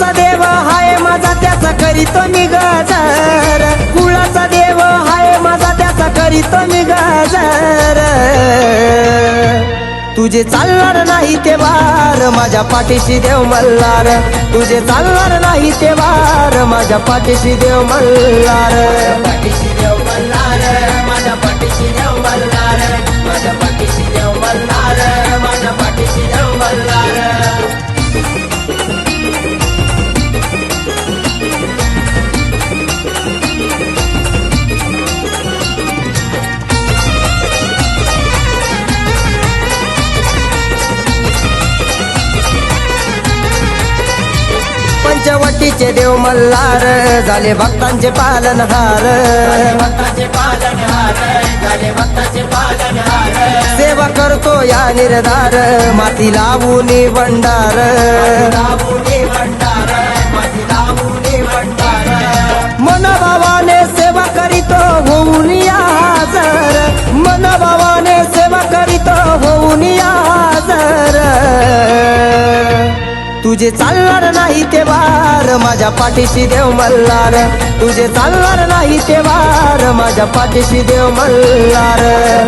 हाय माझा त्याचा करीतो मी गजर. कुळाचा देव हाय माझा त्याचा करीतो मी गजर. तुझे चालणार नाही ते वार माझ्या पाठीशी देव मल्हार. तुझे चालणार नाही ते वार माझ्या पाठीशी देव मल्हार. पाठीशी देव मल्हार माझ्या पाठीशी देव मल्हार. माझ्या पाठीशी पंचवटीचे देव मल्हार झाले भक्तांचे पालनहार सेवा करतो या निर्धार माती लावून भंडार. तुझे चालणार नाही ते वार माझ्या पाठीशी देव मल्हार. तुझे चालणार नाही ते वार माझ्या पाठीशी देव मल्हार.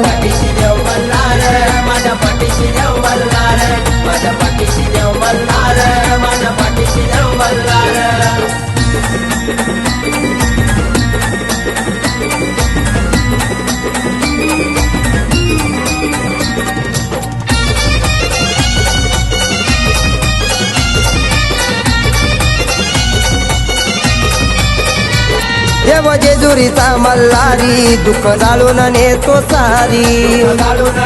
पाठीशी देव मल्हार माझ्या पाठीशी देव मल्हार. देव जेजुरीचा मल्हारी दुःख जाळून नेतो सारी. जाळून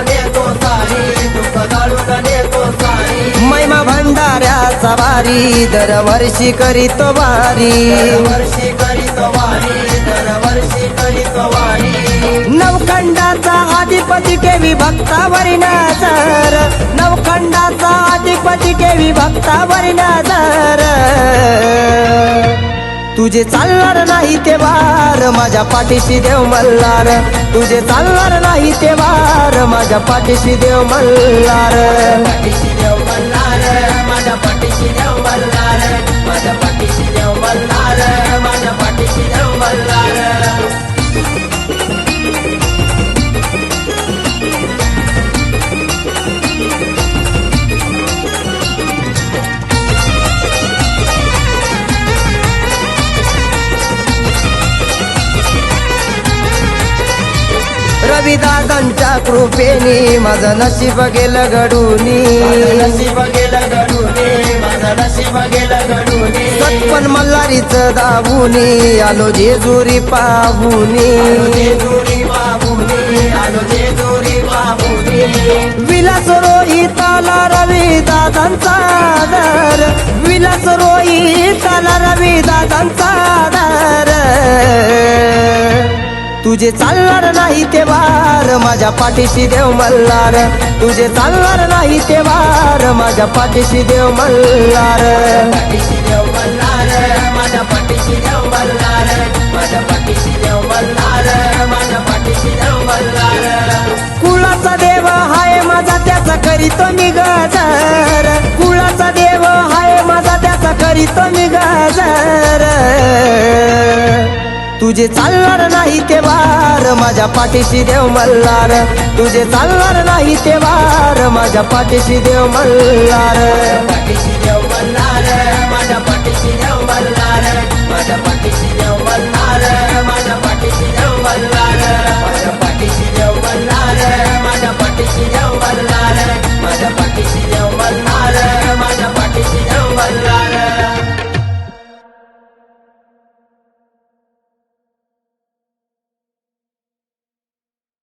महिमा भंडाऱ्याचा वारी दरवर्षी करीतो वारी. दरवर्षी करीतो वारी नवखंडाचा अधिपती केवी भक्तावरी नजर. नवखंडाचा अधिपती केवी भक्तावरी नजर. तुझे चालणार नाही ते वार माझ्या पाठीशी देव मल्हार. तुझे चालणार नाही ते वार माझ्या पाठीशी देव मल्हार. पाठीशी देव रविदादांच्या कृपेने माझं नशीब गेलं घडूनी नशीब गेलं घडूनी माझं नशीब गेलं घडूनी सटपण मल्हारीच दाबुनी आलो जेजुरी पाहुनी. जेजुरी पाहुनी आलो जेजुरी पाहुनी. विलास रोहिताला रवी दादांचा दर विलास रोहिताला रवी दादांचा दर तुझे चालणार नाही ते वार माझ्या पाठीशी देव मल्हार. तुझे चालणार नाही ते वार माझ्या पाठीशी देव मल्हार. पाठीशी देव मल्हार माझ्या पाठीशी देव मल्हार. माझ्या पाठीशी देव मल्हार. माझ्या पाठीशी देव मल्हार. कुळाचा देव हाय माझा त्याचा करीतो मी गजर. कुळाचा देव हाय माझा त्याचा करीतो मी गजर. तुझे चालणार नाही ते वार माझ्या पाठीशी देव मल्हार. तुझे चालणार नाही ते वार माझ्या पाठीशी देव मल्लार माझ्या पाठीशी देव माझ्या पाठीशी देव माझ्या